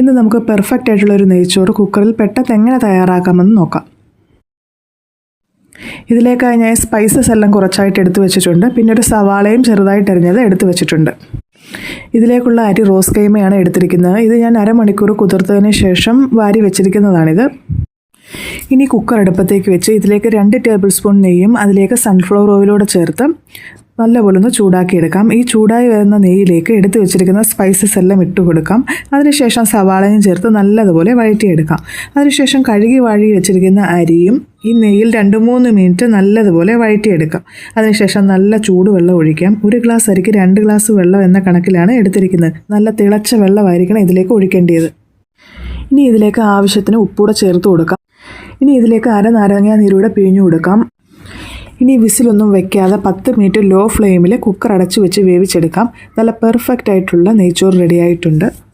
ഇന്ന് നമുക്ക് പെർഫെക്റ്റ് ആയിട്ടുള്ള ഒരു നെയ്ച്ചോറ് കുക്കറിൽ പെട്ടെന്ന് എങ്ങനെ തയ്യാറാക്കാമെന്ന് നോക്കാം. ഇതിലേക്കായി ഞാൻ സ്പൈസസ് എല്ലാം കുറച്ചായിട്ട് എടുത്തു വെച്ചിട്ടുണ്ട്. പിന്നെ ഒരു സവാളയും ചെറുതായിട്ട് അരിഞ്ഞത് എടുത്തു വെച്ചിട്ടുണ്ട്. ഇതിലേക്കുള്ള അരി റോസ് കൈമയാണ് എടുത്തിരിക്കുന്നത്. ഇത് ഞാൻ അരമണിക്കൂർ കുതിർത്തതിന് ശേഷം വാരി വെച്ചിരിക്കുന്നതാണിത്. ഇനി കുക്കർ അടുപ്പത്തേക്ക് വെച്ച് ഇതിലേക്ക് രണ്ട് ടേബിൾ സ്പൂൺ നെയ്യും അതിലേക്ക് സൺഫ്ലവർ ഓയിലൂടെ ചേർത്ത് നല്ലപോലെ ഒന്ന് ചൂടാക്കിയെടുക്കാം. ഈ ചൂടായി വരുന്ന നെയ്യിലേക്ക് എടുത്തു വെച്ചിരിക്കുന്ന സ്പൈസസ് എല്ലാം ഇട്ട് കൊടുക്കാം. അതിനുശേഷം സവാളയും ചേർത്ത് നല്ലതുപോലെ വഴറ്റിയെടുക്കാം. അതിനുശേഷം കഴുകി വാഴി വെച്ചിരിക്കുന്ന അരിയും ഈ നെയ്യിൽ രണ്ട് മൂന്ന് മിനിറ്റ് നല്ലതുപോലെ വഴറ്റിയെടുക്കാം. അതിനുശേഷം നല്ല ചൂടുവെള്ളം ഒഴിക്കാം. ഒരു ഗ്ലാസ് അരിക്ക് രണ്ട് ഗ്ലാസ് വെള്ളം എന്ന കണക്കിലാണ് എടുത്തിരിക്കുന്നത്. നല്ല തിളച്ച വെള്ളമായിരിക്കണം ഇതിലേക്ക് ഒഴിക്കേണ്ടത്. ഇനി ഇതിലേക്ക് ആവശ്യത്തിന് ഉപ്പൂടെ ചേർത്ത് കൊടുക്കാം. ഇനി ഇതിലേക്ക് അര നാരങ്ങ നീരൂടെ പിഴിഞ്ഞു കൊടുക്കാം. ഇനി വിസിലൊന്നും വെക്കാതെ പത്ത് മിനിറ്റ് ലോ ഫ്ലെയിമിൽ കുക്കർ അടച്ചു വെച്ച് വേവിച്ചെടുക്കാം. നല്ല പെർഫെക്റ്റ് ആയിട്ടുള്ള നെയ്ച്ചോറ് റെഡി ആയിട്ടുണ്ട്.